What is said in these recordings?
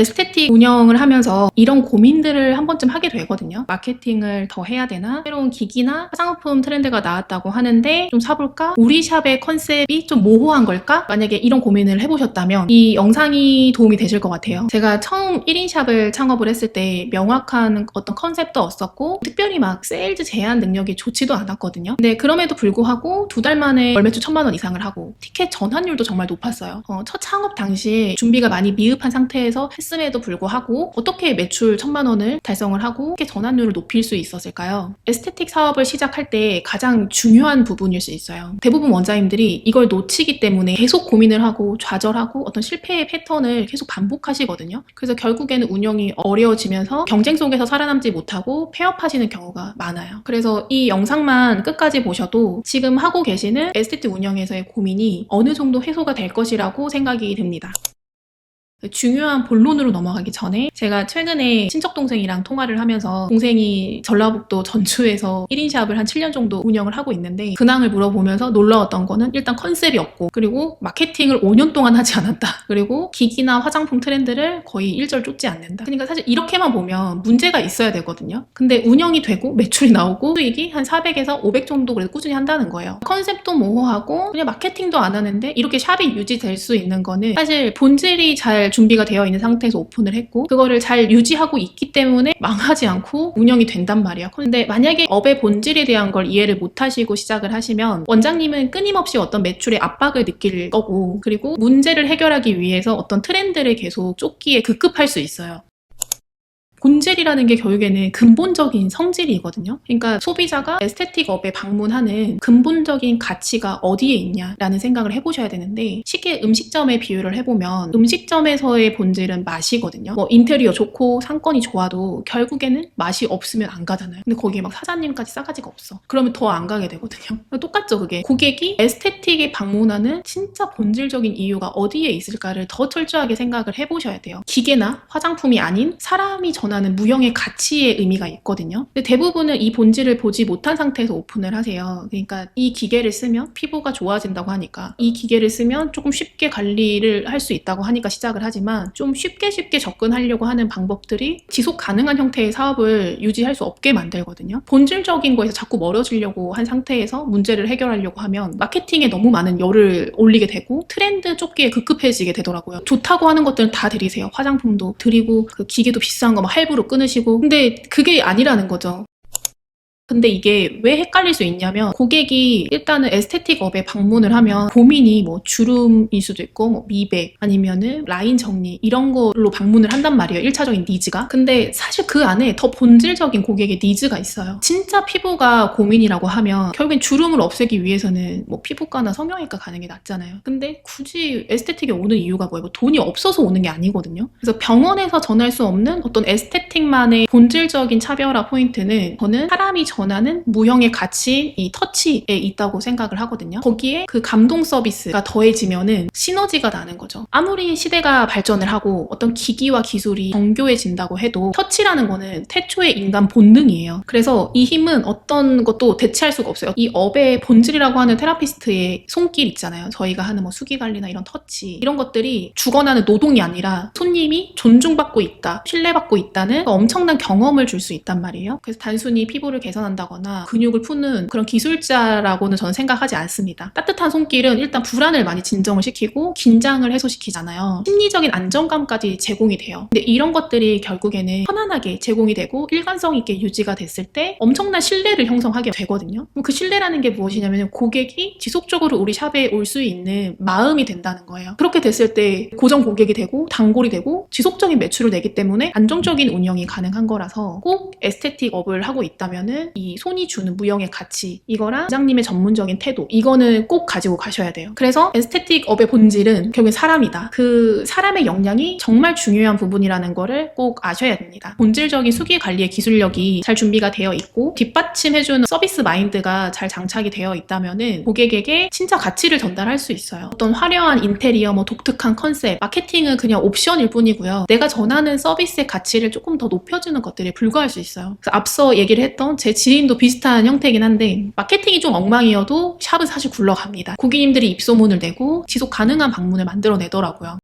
에스테틱 운영을 하면서 이런 고민들을 한 번쯤 하게 되거든요. 마케팅을 더 해야 되나? 새로운 기기나 화장품 트렌드가 나왔다고 하는데 좀 사볼까? 우리 샵의 컨셉이 좀 모호한 걸까? 만약에 이런 고민을 해보셨다면 이 영상이 도움이 되실 것 같아요. 제가 처음 1인 샵을 창업을 했을 때 명확한 어떤 컨셉도 없었고 특별히 막 세일즈 제한 능력이 좋지도 않았거든요. 근데 그럼에도 불구하고 두 달 만에 월 매출 천만 원 이상을 하고 티켓 전환율도 정말 높았어요. 어, 첫 창업 당시 준비가 많이 미흡한 상태에서 했 음에도 불구하고 어떻게 매출 천만 원을 달성을 하고 티켓 전환율을 높일 수 있었을까요? 에스테틱 사업을 시작할 때 가장 중요한 부분일 수 있어요. 대부분 원장님들이 이걸 놓치기 때문에 계속 고민을 하고 좌절하고 어떤 실패의 패턴을 계속 반복하시거든요. 그래서 결국에는 운영이 어려워지면서 경쟁 속에서 살아남지 못하고 폐업하시는 경우가 많아요. 그래서 이 영상만 끝까지 보셔도 지금 하고 계시는 에스테틱 운영에서의 고민이 어느 정도 해소가 될 것이라고 생각이 듭니다. 중요한 본론으로 넘어가기 전에 제가 최근에 친척 동생이랑 통화를 하면서 동생이 전라북도 전주에서 1인 샵을 한 7년 정도 운영을 하고 있는데 근황을 물어보면서 놀라웠던 거는 일단 컨셉이 없고 그리고 마케팅을 5년 동안 하지 않았다. 그리고 기기나 화장품 트렌드를 거의 일절 쫓지 않는다. 그러니까 사실 이렇게만 보면 문제가 있어야 되거든요. 근데 운영이 되고 매출이 나오고 수익이 한 400에서 500 정도 그래도 꾸준히 한다는 거예요. 컨셉도 모호하고 그냥 마케팅도 안 하는데 이렇게 샵이 유지될 수 있는 거는 사실 본질이 잘 준비가 되어 있는 상태에서 오픈을 했고 그거를 잘 유지하고 있기 때문에 망하지 않고 운영이 된단 말이야. 근데 만약에 업의 본질에 대한 걸 이해를 못 하시고 시작을 하시면 원장님은 끊임없이 어떤 매출의 압박을 느낄 거고 그리고 문제를 해결하기 위해서 어떤 트렌드를 계속 쫓기에 급급할 수 있어요. 본질이라는 게 결국에는 근본적인 성질이거든요. 그러니까 소비자가 에스테틱 업에 방문하는 근본적인 가치가 어디에 있냐라는 생각을 해보셔야 되는데 쉽게 음식점에 비유를 해보면 음식점에서의 본질은 맛이거든요. 뭐 인테리어 좋고 상권이 좋아도 결국에는 맛이 없으면 안 가잖아요. 근데 거기에 막 사장님까지 싸가지가 없어. 그러면 더 안 가게 되거든요. 똑같죠 그게. 고객이 에스테틱에 방문하는 진짜 본질적인 이유가 어디에 있을까를 더 철저하게 생각을 해보셔야 돼요. 기계나 화장품이 아닌 사람이 전 하는 무형의 가치의 의미가 있거든요. 근데 대부분은 이 본질을 보지 못한 상태에서 오픈을 하세요. 그러니까 이 기계를 쓰면 피부가 좋아진다고 하니까 이 기계를 쓰면 조금 쉽게 관리를 할 수 있다고 하니까 시작을 하지만 좀 쉽게 쉽게 접근하려고 하는 방법들이 지속 가능한 형태의 사업을 유지할 수 없게 만들거든요. 본질적인 거에서 자꾸 멀어지려고 한 상태에서 문제를 해결하려고 하면 마케팅에 너무 많은 열을 올리게 되고 트렌드 쫓기에 급급해지게 되더라고요. 좋다고 하는 것들은 다 드리세요. 화장품도 드리고 그 기계도 비싼 거 막 할부로 끊으시고 근데 그게 아니라는 거죠. 근데 이게 왜 헷갈릴 수 있냐면 고객이 일단은 에스테틱 업에 방문을 하면 고민이 뭐 주름일 수도 있고 뭐 미백 아니면은 라인 정리 이런 걸로 방문을 한단 말이에요. 1차적인 니즈가. 근데 사실 그 안에 더 본질적인 고객의 니즈가 있어요. 진짜 피부가 고민이라고 하면 결국엔 주름을 없애기 위해서는 뭐 피부과나 성형외과 가는 게 낫잖아요. 근데 굳이 에스테틱에 오는 이유가 뭐예요? 뭐 돈이 없어서 오는 게 아니거든요. 그래서 병원에서 전할 수 없는 어떤 에스테틱만의 본질적인 차별화 포인트는 저는 사람이 전 하는 무형의 가치, 이 터치에 있다고 생각을 하거든요. 거기에 그 감동 서비스가 더해지면은 시너지가 나는 거죠. 아무리 시대가 발전을 하고 어떤 기기와 기술이 정교해진다고 해도 터치라는 거는 태초의 인간 본능이에요. 그래서 이 힘은 어떤 것도 대체할 수가 없어요. 이 업의 본질이라고 하는 테라피스트의 손길 있잖아요. 저희가 하는 뭐 수기 관리나 이런 터치 이런 것들이 죽어나는 노동이 아니라 손님이 존중받고 있다, 신뢰받고 있다는 엄청난 경험을 줄 수 있단 말이에요. 그래서 단순히 피부를 개선 한다거나 근육을 푸는 그런 기술자라고는 저는 생각하지 않습니다. 따뜻한 손길은 일단 불안을 많이 진정을 시키고 긴장을 해소시키잖아요. 심리적인 안정감까지 제공이 돼요. 근데 이런 것들이 결국에는 편안하게 제공이 되고 일관성 있게 유지가 됐을 때 엄청난 신뢰를 형성하게 되거든요. 그 신뢰라는 게 무엇이냐면 고객이 지속적으로 우리 샵에 올 수 있는 마음이 된다는 거예요. 그렇게 됐을 때 고정 고객이 되고 단골이 되고 지속적인 매출을 내기 때문에 안정적인 운영이 가능한 거라서 꼭 에스테틱 업을 하고 있다면은 이 손이 주는 무형의 가치 이거랑 부장님의 전문적인 태도 이거는 꼭 가지고 가셔야 돼요. 그래서 에스테틱 업의 본질은 결국엔 사람이다. 그 사람의 역량이 정말 중요한 부분이라는 거를 꼭 아셔야 됩니다. 본질적인 수기 관리의 기술력이 잘 준비가 되어 있고 뒷받침해주는 서비스 마인드가 잘 장착이 되어 있다면은 고객에게 진짜 가치를 전달할 수 있어요. 어떤 화려한 인테리어, 뭐 독특한 컨셉, 마케팅은 그냥 옵션일 뿐이고요. 내가 전하는 서비스의 가치를 조금 더 높여주는 것들이 불과할 수 있어요. 그래서 앞서 얘기를 했던 제 지 인도 비슷한 형태이긴 한데 마케팅이 좀 엉망이어도 샵은 사실 굴러갑니다. 고객님들이 입소문을 내고 지속 가능한 방문을 만들어내더라고요.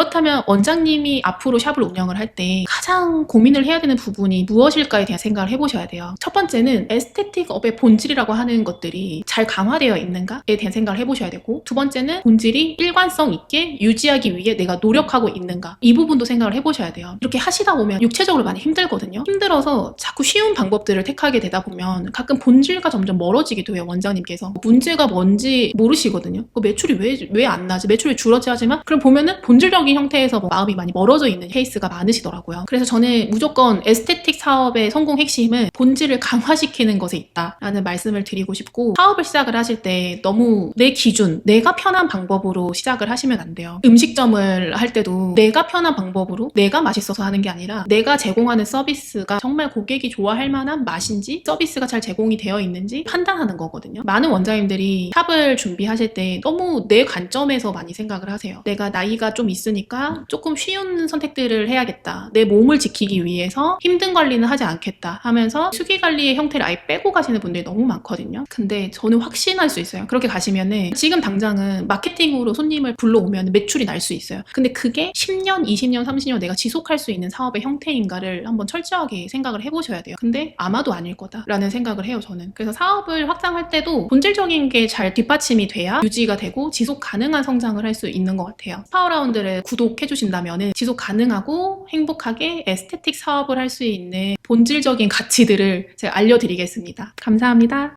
그렇다면 원장님이 앞으로 샵을 운영을 할 때 가장 고민을 해야 되는 부분이 무엇일까에 대한 생각을 해보셔야 돼요. 첫 번째는 에스테틱 업의 본질이라고 하는 것들이 잘 강화되어 있는가에 대한 생각을 해보셔야 되고 두 번째는 본질이 일관성 있게 유지하기 위해 내가 노력하고 있는가 이 부분도 생각을 해보셔야 돼요. 이렇게 하시다 보면 육체적으로 많이 힘들거든요. 힘들어서 자꾸 쉬운 방법들을 택하게 되다 보면 가끔 본질과 점점 멀어지기도 해요. 원장님께서 문제가 뭔지 모르시거든요. 그 매출이 왜 왜 안 나지? 매출이 줄었지 하지만 그럼 보면은 본질적 인 형태에서 뭐 마음이 많이 멀어져 있는 케이스가 많으시더라고요. 그래서 저는 무조건 에스테틱 사업의 성공 핵심은 본질을 강화시키는 것에 있다라는 말씀을 드리고 싶고 사업을 시작을 하실 때 너무 내 기준, 내가 편한 방법으로 시작을 하시면 안 돼요. 음식점을 할 때도 내가 편한 방법으로 내가 맛있어서 하는 게 아니라 내가 제공하는 서비스가 정말 고객이 좋아할 만한 맛인지 서비스가 잘 제공이 되어 있는지 판단하는 거거든요. 많은 원장님들이 샵을 준비하실 때 너무 내 관점에서 많이 생각을 하세요. 내가 나이가 좀 있으 니까 조금 쉬운 선택들을 해야겠다. 내 몸을 지키기 위해서 힘든 관리는 하지 않겠다 하면서 수기 관리의 형태를 아예 빼고 가시는 분들이 너무 많거든요. 근데 저는 확신할 수 있어요. 그렇게 가시면은 지금 당장은 마케팅으로 손님을 불러오면 매출이 날 수 있어요. 근데 그게 10년, 20년, 30년 내가 지속할 수 있는 사업의 형태인가를 한번 철저하게 생각을 해보셔야 돼요. 근데 아마도 아닐 거다라는 생각을 해요, 저는. 그래서 사업을 확장할 때도 본질적인 게 잘 뒷받침이 돼야 유지가 되고 지속 가능한 성장을 할 수 있는 것 같아요. 파워라운드를 구독해 주신다면 지속 가능하고 행복하게 에스테틱 사업을 할 수 있는 본질적인 가치들을 제가 알려드리겠습니다. 감사합니다.